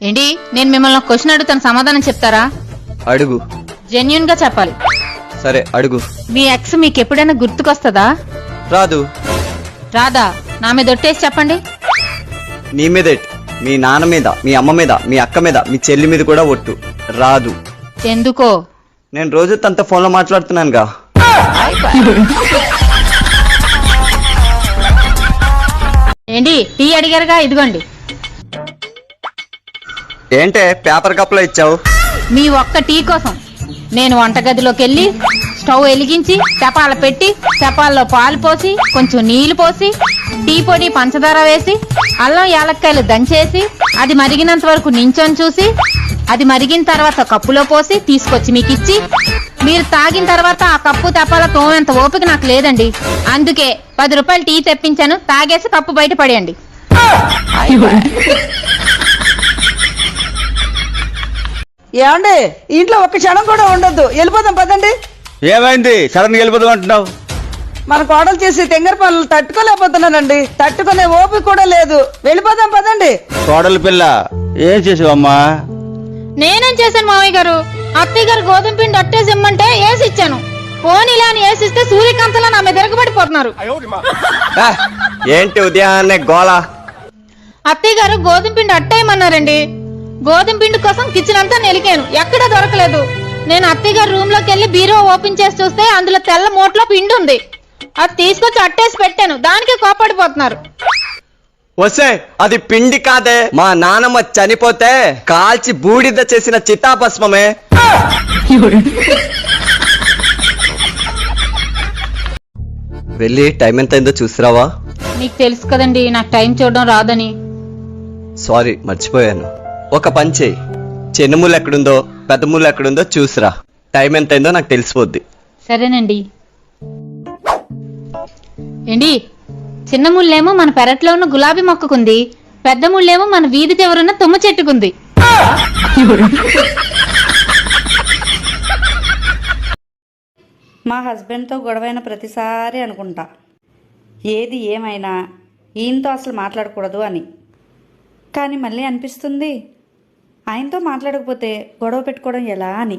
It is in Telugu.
ఏంటి? నేను మిమ్మల్ని క్వశ్చన్ అడుగుతాను సమాధానం చెప్తారా? అడుగు. జెన్యున్గా చెప్పాలి. సరే అడుగు. మీ ఎక్స్ మీకు ఎప్పుడైనా గుర్తుకొస్తుందా? రాదు. రాదా? నా మీద ఒట్టేసి చెప్పండి. నీ మీద మీ నాన్న మీద మీ అమ్మ మీద మీ అక్క మీద మీ చెల్లి మీద కూడా ఒట్టు. రాదు. ఎందుకో? నేను రోజు తనతో ఫోన్లో మాట్లాడుతున్నానుగా. ఏంటి? టీ అడిగారుగా ఇదిగోండి. ఏంటే పేపర్ కప్లో ఇచ్చావు? మీ ఒక్క టీ కోసం నేను వంటగదిలోకి వెళ్ళి స్టవ్ వెలిగించి చపాల పెట్టి చపాల్లో పాలు పోసి కొంచెం నీళ్ళు పోసి టీ పొడి పంచదార వేసి అల్లం యాలక్కాయలు దంచేసి అది మరిగినంత వరకు నించొని చూసి అది మరిగిన తర్వాత కప్పులో పోసి తీసుకొచ్చి మీకు ఇచ్చి మీరు తాగిన తర్వాత ఆ కప్పు తపాల తోమేంత ఓపిక నాకు లేదండి. అందుకే పది రూపాయలు టీ తెప్పించాను తాగేసి కప్పు బయట పడేయండి. ఏమండి? ఇంట్లో ఒక్క క్షణం కూడా ఉండొద్దు. వెళ్ళిపోదాం పదండి. ఏమైంది? సడన్ వెళ్ళిపోదాం అంటున్నావు. మన కోడలు చేసి తెంగర పనులు తట్టుకోలేకపోతున్నానండి. తట్టుకునే ఓపిక కూడా లేదు. వెళ్ళిపోదాం పదండి. కోడల పిల్ల ఏం చేసావమ్మా? నేనేం చేశాను మామయ్య గారు? అత్తయ్య గారు గోధుమ పిండి అట్టేసి ఇమ్మంటే వేసి ఇచ్చాను. పోనీలా అని వేసిస్తే సూర్యకాంతలా నా మీద తిరగబడిపోతున్నారు ఏంటి ఉదయాన్నే గోళ? అత్తయ్య గారు గోధుమ పిండి అట్టేయమన్నారండి. గోధుమ పిండి కోసం కిచెన్ అంతా నెలికాను. ఎక్కడా దొరకలేదు. నేను అత్తయ్య గారు రూమ్లోకి వెళ్ళి బీరో ఓపెన్ చేసి చూస్తే అందులో తెల్ల మూటలో పిండి ఉంది. అది తీసుకొచ్చి అట్టేసి పెట్టాను. దానికి కోపడిపోతున్నారు. వస్తే అది పిండి కాదే. మా నానమ్మ చనిపోతే కాల్చి బూడిద చేసిన చితాభస్మమే. వెళ్ళి టైం ఎంత అయిందో చూసిరావా? మీకు తెలుసు కదండి నాకు టైం చూడడం రాదని. సారీ మర్చిపోయాను. ఒక పని చేయి చిన్న ముళ్ళు ఎక్కడుందో పెద్ద ముళ్ళు ఎక్కడుందో చూసిరా. టైం ఎంత అయిందో నాకు తెలిసిపోద్ది. సరేనండి. ఏండి చిన్న ముళ్ళేమో మన పెరట్లో ఉన్న గులాబీ మొక్కకుంది. పెద్ద ముళ్ళేమో మన వీధి చివరున్న తుమ్మ చెట్టుకుంది. మా హస్బెండ్తో గొడవైన ప్రతిసారి అనుకుంటా. ఏది ఏమైనా ఈయనతో అసలు మాట్లాడకూడదు అని. కానీ మళ్ళీ అనిపిస్తుంది ఆయనతో మాట్లాడకపోతే గొడవ పెట్టుకోవడం ఎలా అని?